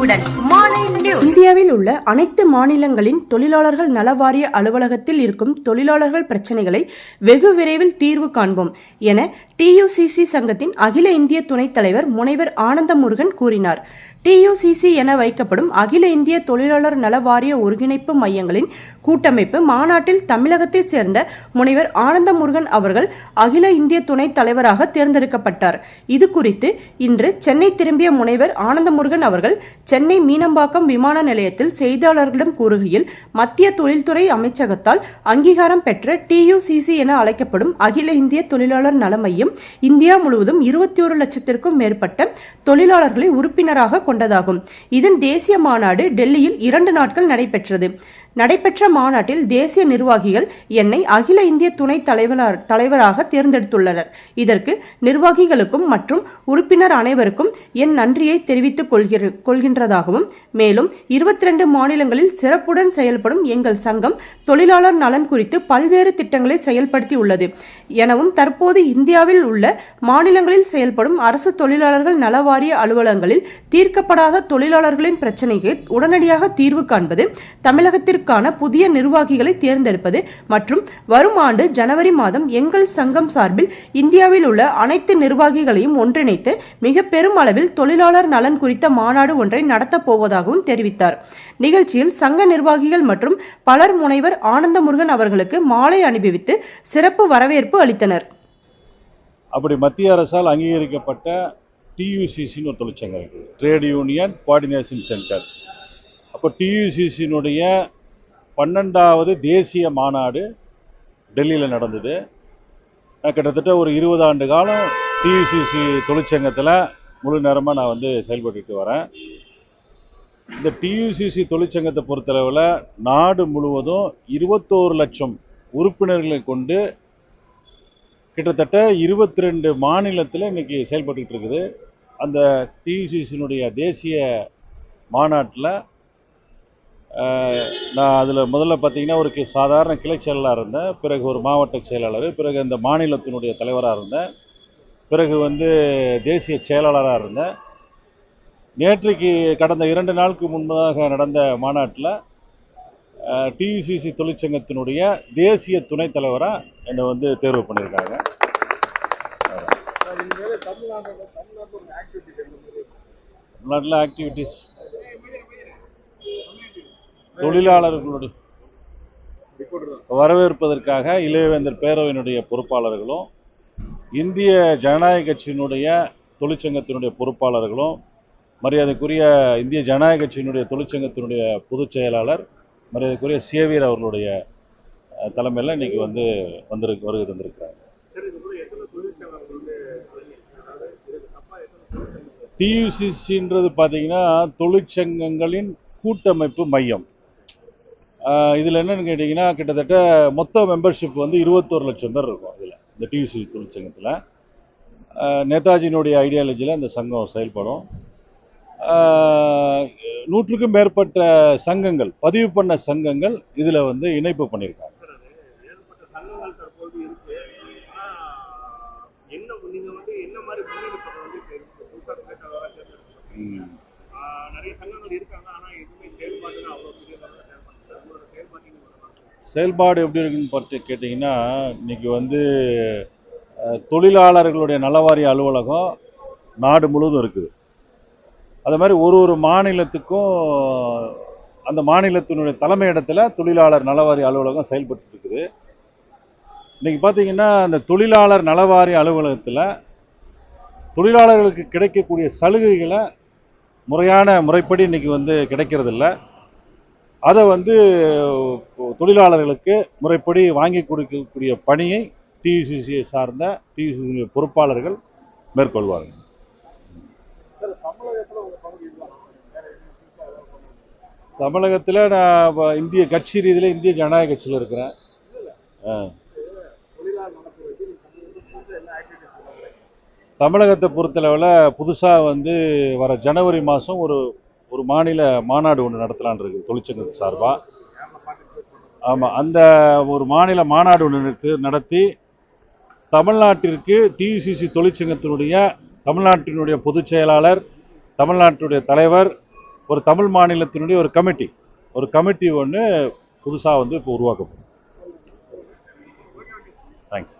உங்களுடன் மாலை நியூஸ் இந்தியாவில் உள்ள அனைத்து மாநிலங்களின் தொழிலாளர்கள் நலவாரிய அலுவலகத்தில் இருக்கும் தொழிலாளர்கள் பிரச்சனைகளை வெகு விரைவில் தீர்வு காண்போம் என டியுசிசி சங்கத்தின் அகில இந்திய துணைத் தலைவர் முனைவர் ஆனந்த முருகன் கூறினார். டியுசிசி என வைக்கப்படும் அகில இந்திய தொழிலாளர் நல வாரிய ஒருங்கிணைப்பு மையங்களின் கூட்டமைப்பு மாநாட்டில் தமிழகத்தைச் சேர்ந்த முனைவர் ஆனந்தமுருகன் அவர்கள் அகில இந்திய துணைத் தலைவராக தேர்ந்தெடுக்கப்பட்டார். இது குறித்து இன்று சென்னை திரும்பிய முனைவர் ஆனந்தமுருகன் அவர்கள் சென்னை மீனம்பாக்கம் விமான நிலையத்தில் செய்தியாளர்களிடம் கூறுகையில் மத்திய தொழில்துறை அமைச்சகத்தால் அங்கீகாரம் பெற்ற டியுசிசி என அழைக்கப்படும் அகில இந்திய தொழிலாளர் நல மையம் இந்தியா முழுவதும் இருபத்தி ஒரு லட்சத்திற்கும் மேற்பட்ட தொழிலாளர்களை உறுப்பினராக கொண்டதாகும். இதன் தேசிய மாநாடு டெல்லியில் இரண்டு நாட்கள் நடைபெற்றது. நடைபெற்ற மாநாட்டில் தேசிய நிர்வாகிகள் என்னை அகில இந்திய துணைத் தலைவராக தலைவராக தேர்ந்தெடுத்துள்ளனர். இதற்கு நிர்வாகிகளுக்கும் மற்றும் உறுப்பினர் அனைவருக்கும் என் நன்றியை தெரிவித்துக் கொள்கிற கொள்கின்றதாகவும் மேலும் இருபத்தி ரெண்டு மாநிலங்களில் சிறப்புடன் செயல்படும் எங்கள் சங்கம் தொழிலாளர் நலன் குறித்து பல்வேறு திட்டங்களை செயல்படுத்தி உள்ளது எனவும் தற்போது இந்தியாவில் உள்ள மாநிலங்களில் செயல்படும் அரசு தொழிலாளர்கள் நலவாரிய அலுவலகங்களில் தீர்க்கப்படாத தொழிலாளர்களின் பிரச்சனைக்கு உடனடியாக தீர்வு காண்பது தமிழகத்திற்கான புதிய நிர்வாகிகளை தேர்ந்தெடுப்பது மற்றும் வரும் ஆண்டு ஜனவரி மாதம் எங்கள் சங்கம் சார்பில் இந்தியாவில் உள்ள அனைத்து நிர்வாகிகளையும் ஒன்றிணைத்து மிக பெரும் அளவில் தொழிலாளர் நலன் குறித்த மாநாடு ஒன்றை நடத்தப் போவதாகவும் தெரிவித்தார். நிகழ்ச்சியில் சங்க நிர்வாகிகள் மற்றும் பலர் முனைவர் ஆனந்தமுருகன் அவர்களுக்கு மாலை அனுபவித்து சிறப்பு வரவேற்பு அளித்தனர். அப்படி மத்திய அரசால் அங்கீகரிக்கப்பட்ட டியூசிசின்னு ஒரு தொழிற்சங்கம் இருக்குது ட்ரேட் யூனியன் கோஆர்டினேஷன் சென்டர். அப்போ டியூசிசினுடைய பன்னெண்டாவது தேசிய மாநாடு டெல்லியில் நடந்தது. நான் கிட்டத்தட்ட ஒரு இருபது ஆண்டு காலம் டிவிசிசி தொழிற்சங்கத்தில் முழு நேரமாக நான் வந்து செயல்பட்டுட்டு வரேன். இந்த டியூசிசி தொழிற்சங்கத்தை பொறுத்தளவில் நாடு முழுவதும் இருபத்தோரு லட்சம் உறுப்பினர்களை கொண்டு கிட்டத்தட்ட இருபத்தி ரெண்டு மாநிலத்தில் இன்றைக்கி செயல்பட்டுக்கிட்டு இருக்குது. அந்த டியூசிசியினுடைய தேசிய மாநாட்டில் நான் அதில் முதல்ல பார்த்தீங்கன்னா ஒரு கி- சாதாரண கிளை செயலாளராக இருந்தேன். பிறகு ஒரு மாவட்ட செயலாளர் பிறகு அந்த மாநிலத்தினுடைய தலைவராக இருந்தேன். பிறகு வந்து தேசிய செயலாளராக இருந்தேன். நேற்றைக்கு கடந்த இரண்டு நாளுக்கு முன்பதாக நடந்த மாநாட்டில் டியூசிசி தொழிற்சங்கத்தினுடைய தேசிய துணைத் தலைவராக என்னை வந்து தேர்வு பண்ணியிருக்காங்க. தமிழ்நாட்டில் ஆக்டிவிட்டீஸ் தொழிலாளர்களுடைய வரவேற்பதற்காக இளையவேந்தர் பேரவையினுடைய பொறுப்பாளர்களும் இந்திய ஜனநாயக கட்சியினுடைய தொழிற்சங்கத்தினுடைய பொறுப்பாளர்களும் மரியாதைக்குரிய இந்திய ஜனநாயக கட்சியினுடைய தொழிற்சங்கத்தினுடைய பொதுச் செயலாளர் மரியாதைக்குரிய சேவியர் அவர்களுடைய தலைமையில் இன்னைக்கு வந்து வந்திருக்கு வருகை தந்திருக்கிறாங்க டியூசிசின்றது பார்த்தீங்கன்னா தொழிற்சங்கங்களின் கூட்டமைப்பு மையம். இதில் என்னன்னு கேட்டிங்கன்னா கிட்டத்தட்ட மொத்த மெம்பர்ஷிப் வந்து இருபத்தோரு லட்சம் பேர் இருக்கும் இதில் இந்த டியூசிசி தொழிற்சங்கத்தில். நேதாஜியினுடைய ஐடியாலஜியில் இந்த சங்கம் செயல்படும். நூற்றுக்கும் மேற்பட்ட சங்கங்கள் பதிவு பண்ண சங்கங்கள் இதில் வந்து இணைப்பு பண்ணியிருக்காங்க. நிறைய சங்கங்கள் இருக்காங்க ஆனா எதுவுமே செயல்பாடுன்னு அவ்வளவு செயல்பாடு எப்படி இருக்குன்னு பார்த்து கேட்டிங்கன்னா இன்னைக்கு வந்து தொழிலாளர்களுடைய நலவாரிய அலுவலகம் நாடு முழுவதும் இருக்குது. அது மாதிரி ஒரு ஒரு மாநிலத்துக்கும் அந்த மாநிலத்தினுடைய தலைமையிடத்தில் தொழிலாளர் நலவாரிய அலுவலகம் செயல்பட்டு இருக்குது. இன்றைக்கி பார்த்தீங்கன்னா அந்த தொழிலாளர் நலவாரிய அலுவலகத்தில் தொழிலாளர்களுக்கு கிடைக்கக்கூடிய சலுகைகளை முறையான முறைப்படி இன்னைக்கு வந்து கிடைக்கிறதில்ல. அதை வந்து தொழிலாளர்களுக்கு முறைப்படி வாங்கி கொடுக்கக்கூடிய பணியை டியூசிசியை சார்ந்த டியூசிசி பொறுப்பாளர்கள் மேற்கொள்வார்கள். தமிழகத்தில் நான் இந்திய கட்சி ரீதியில் இந்திய ஜனநாயக கட்சியில் இருக்கிறேன். தமிழகத்தை பொறுத்தளவில் புதுசாக வந்து வர ஜனவரி மாதம் ஒரு ஒரு மாநில மாநாடு ஒன்று நடத்தலான் இருக்குது தொழிற்சங்கத்து சார்பாக ஆமாம் அந்த ஒரு மாநில மாநாடு ஒன்று நடத்தி- தமிழ்நாட்டிற்கு டிசிசி தொழிற்சங்கத்தினுடைய தமிழ்நாட்டினுடைய பொதுச் செயலாளர் தமிழ்நாட்டினுடைய தலைவர் ஒரு தமிழ் மாநிலத்தினுடைய ஒரு கமிட்டி. ஒரு கமிட்டி ஒன்று புதுசாக வந்து இப்போ உருவாக்கப்படும். தேங்க்ஸ்